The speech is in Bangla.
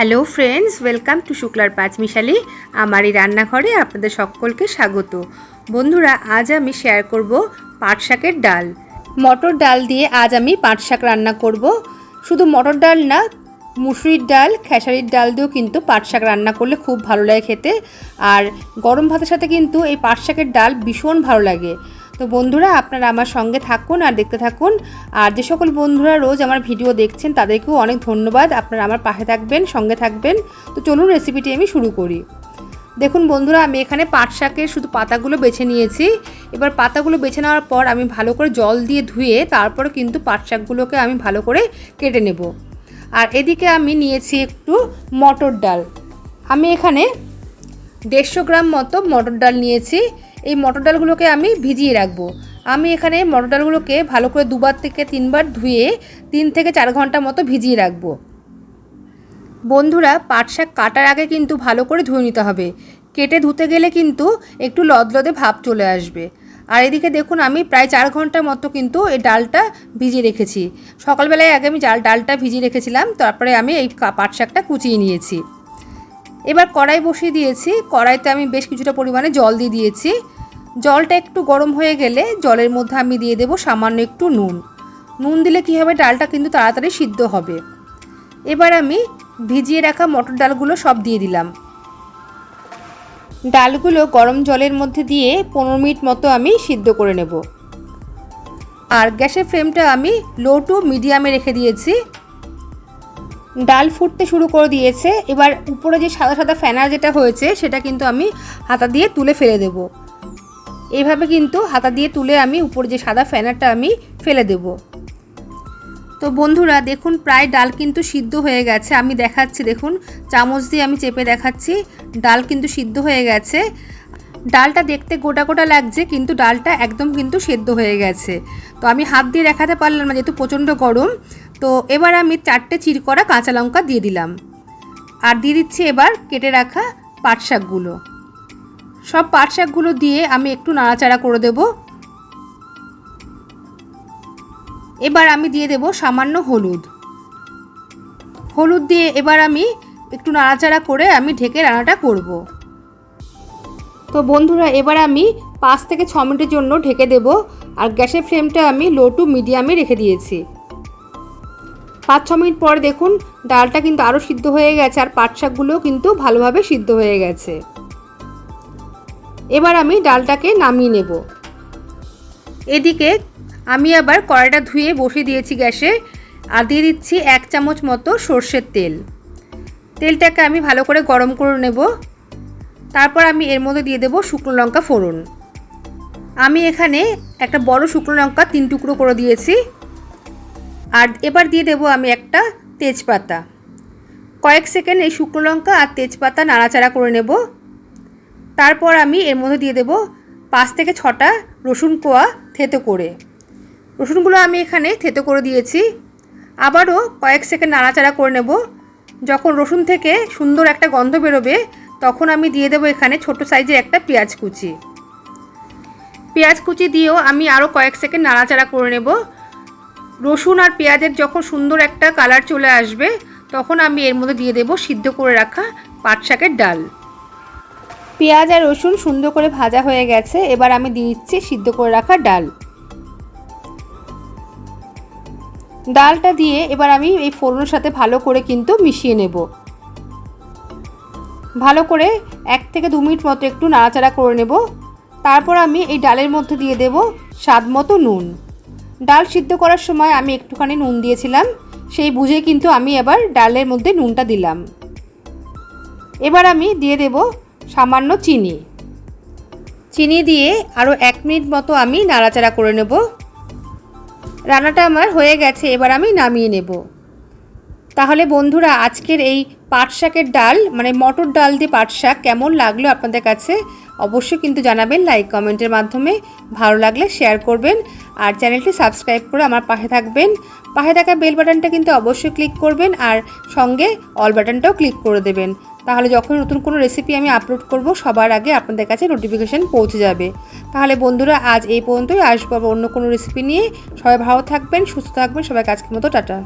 হ্যালো ফ্রেন্ডস, ওয়েলকাম টু শুক্লার পাঁচমিশালি আমার এই রান্নাঘরে আপনাদের সকলকে স্বাগত। বন্ধুরা, আজ আমি শেয়ার করব পাট শাকের ডাল। মটর ডাল দিয়ে আজ আমি পাট শাক রান্না করব। শুধু মটর ডাল না, মুসুরির ডাল, খেসারির ডাল দিয়েও কিন্তু পাট শাক রান্না করলে খুব ভালো লাগে খেতে। আর গরম ভাতের সাথে কিন্তু এই পাট শাকের ডাল ভীষণ ভালো লাগে। তো বন্ধুরা, আপনারা আমার সঙ্গে থাকুন আর দেখতে থাকুন। আর যে সকল বন্ধুরা রোজ আমার ভিডিও দেখছেন, তাদেরকেও অনেক ধন্যবাদ। আপনারা আমার পাশে থাকবেন, সঙ্গে থাকবেন। তো চলুন রেসিপিটি আমি শুরু করি। দেখুন বন্ধুরা, আমি এখানে পাট শাকের শুধু পাতাগুলো বেছে নিয়েছি। এবার পাতাগুলো বেছে নেওয়ার পর আমি ভালো করে জল দিয়ে ধুয়ে তারপরে কিন্তু পাট শাকগুলোকে আমি ভালো করে কেটে নেব। আর এদিকে আমি নিয়েছি একটু মটর ডাল। আমি এখানে দেড়শো গ্রাম মতো মটর ডাল নিয়েছি। এই মটর ডালগুলোকে আমি ভিজিয়ে রাখব। আমি এখানে মটর ডালগুলোকে ভালো করে দুবার থেকে তিনবার ধুয়ে তিন থেকে চার ঘণ্টা মতো ভিজিয়ে রাখব। বন্ধুরা, পাট শাক কাটার আগে কিন্তু ভালো করে ধুয়ে নিতে হবে। কেটে ধুতে গেলে কিন্তু একটু লদলদে ভাব চলে আসবে। আর এদিকে দেখুন, আমি প্রায় চার ঘণ্টার মতো কিন্তু এই ডালটা ভিজিয়ে রেখেছি। সকালবেলায় আগে আমি ডাল ডালটা ভিজিয়ে রেখেছিলাম, তারপরে আমি এই পাট শাকটা কুচিয়ে নিয়েছি। এবার কড়াই বসিয়ে দিয়েছি। কড়াইতে আমি বেশ কিছুটা পরিমাণে জল দিয়ে দিয়েছি। জলটা একটু গরম হয়ে গেলে জলের মধ্যে আমি দিয়ে দেবো সামান্য একটু নুন। নুন দিলে কী হবে? ডালটা কিন্তু তাড়াতাড়ি সিদ্ধ হবে। এবার আমি ভিজিয়ে রাখা মটর ডালগুলো সব দিয়ে দিলাম। ডালগুলো গরম জলের মধ্যে দিয়ে পনেরো মিনিট মতো আমি সিদ্ধ করে নেব। আর গ্যাসের ফ্লেমটা আমি লো টু মিডিয়ামে রেখে দিয়েছি। ডাল ফুটতে শুরু করে দিয়েছে। এবার উপরে যে সাদা সাদা ফ্যানা যেটা হয়েছে, সেটা কিন্তু আমি হাতা দিয়ে তুলে ফেলে দেব। এভাবে কিন্তু হাতা দিয়ে তুলে আমি উপরে যে সাদা ফ্যানারটা আমি ফেলে দেব। তো বন্ধুরা, দেখুন, প্রায় ডাল কিন্তু সিদ্ধ হয়ে গেছে। আমি দেখাচ্ছি, দেখুন, চামচ দিয়ে আমি চেপে দেখাচ্ছি। ডাল কিন্তু সিদ্ধ হয়ে গেছে। ডালটা দেখতে গোটা গোটা লাগছে, কিন্তু ডালটা একদম কিন্তু সেদ্ধ হয়ে গেছে। তো আমি হাত দিয়ে দেখাতে পারলাম না, যেহেতু প্রচণ্ড গরম। তো এবার আমি চারটে চির করা কাঁচা লঙ্কা দিয়ে দিলাম। আর দিয়ে দিচ্ছি এবার কেটে রাখা পাট শাকগুলো। সব পাট শাকগুলো দিয়ে আমি একটু নাড়াচাড়া করে দেব। এবার আমি দিয়ে দেব সামান্য হলুদ। হলুদ দিয়ে এবার আমি একটু নাড়াচাড়া করে আমি ঢেকে রান্নাটা করব। তো বন্ধুরা, এবার আমি পাঁচ থেকে ছ মিনিটের জন্য ঢেকে দেব। আর গ্যাসের ফ্লেমটা আমি লো টু মিডিয়ামে রেখে দিয়েছি। পাঁচ ছ মিনিট পর দেখুন, ডালটা কিন্তু আরও সিদ্ধ হয়ে গেছে আর পাট শাকগুলোও কিন্তু ভালোভাবে সিদ্ধ হয়ে গেছে। এবার আমি ডালটাকে নামিয়ে নেব। এদিকে আমি আবার কড়াইটা ধুয়ে বসিয়ে দিয়েছি গ্যাসে আর দিয়ে দিচ্ছি এক চামচ মতো সর্ষের তেল। তেলটাকে আমি ভালো করে গরম করে নেব। তারপর আমি এর মধ্যে দিয়ে দেবো শুকনো লঙ্কা ফোড়ন। আমি এখানে একটা বড় শুকনো লঙ্কা তিন টুকরো করে দিয়েছি। আর এবার দিয়ে দেবো আমি একটা তেজপাতা। কয়েক সেকেন্ড এই শুকনো লঙ্কা আর তেজপাতা নাড়াচাড়া করে নেব। তারপর আমি এর মধ্যে দিয়ে দেবো পাঁচ থেকে ছটা রসুন কোয়া থেতো করে। রসুনগুলো আমি এখানে থেতো করে দিয়েছি। আবারও কয়েক সেকেন্ড নাড়াচাড়া করে নেব। যখন রসুন থেকে সুন্দর একটা গন্ধ বেরোবে, তখন আমি দিয়ে দেবো এখানে ছোট সাইজের একটা পেঁয়াজ কুচি। পেঁয়াজ কুচি দিয়েও আমি আরও কয়েক সেকেন্ড নাড়াচাড়া করে নেব। রসুন আর পেঁয়াজের যখন সুন্দর একটা কালার চলে আসবে, তখন আমি এর মধ্যে দিয়ে দেবো সিদ্ধ করে রাখা পাট শাকের ডাল। পেঁয়াজ আর রসুন সুন্দর করে ভাজা হয়ে গেছে, এবার আমি দিয়ে দিচ্ছি সিদ্ধ করে রাখা ডাল। ডালটা দিয়ে এবার আমি এই ফোড়নের সাথে ভালো করে কিন্তু মিশিয়ে নেব। ভালো করে এক থেকে দু মিনিট মতো একটু নাড়াচাড়া করে নেব। তারপর আমি এই ডালের মধ্যে দিয়ে দেব স্বাদ মতো নুন। ডাল সিদ্ধ করার সময় আমি একটুখানি নুন দিয়েছিলাম। সেই বুঝে কিন্তু আমি এবার ডালের মধ্যে নুনটা দিলাম। এবার আমি দিয়ে দেব সামান্য চিনি। চিনি দিয়ে আরও এক মিনিট মতো আমি নাড়াচাড়া করে নেব। রান্নাটা আমার হয়ে গেছে, এবার আমি নামিয়ে নেব। তাহলে বন্ধুরা, আজকের এই পাট শাকের ডাল মানে মটর ডাল দিয়ে পাট শাক কেমন লাগল আপনাদের কাছে? অবশ্যই কিন্তু জানাবেন, লাইক কমেন্টের মাধ্যমে। ভালো লাগলে শেয়ার করবেন আর চ্যানেলটি সাবস্ক্রাইব করে আমার পাশে থাকবেন। পাশে থাকা বেল বাটনটা কিন্তু অবশ্যই ক্লিক করবেন আর সঙ্গে অল বাটনটাও ক্লিক করে দেবেন। তাহলে যখন নতুন কোনো রেসিপি আমি আপলোড করব, সবার আগে আপনাদের কাছে নোটিফিকেশান পৌঁছে যাবে। তাহলে বন্ধুরা, আজ এই পর্যন্তই। আসব অন্য কোনো রেসিপি নিয়ে। সবাই ভালো থাকবেন, সুস্থ থাকবেন। সবাই আজকের মতো, টাটা।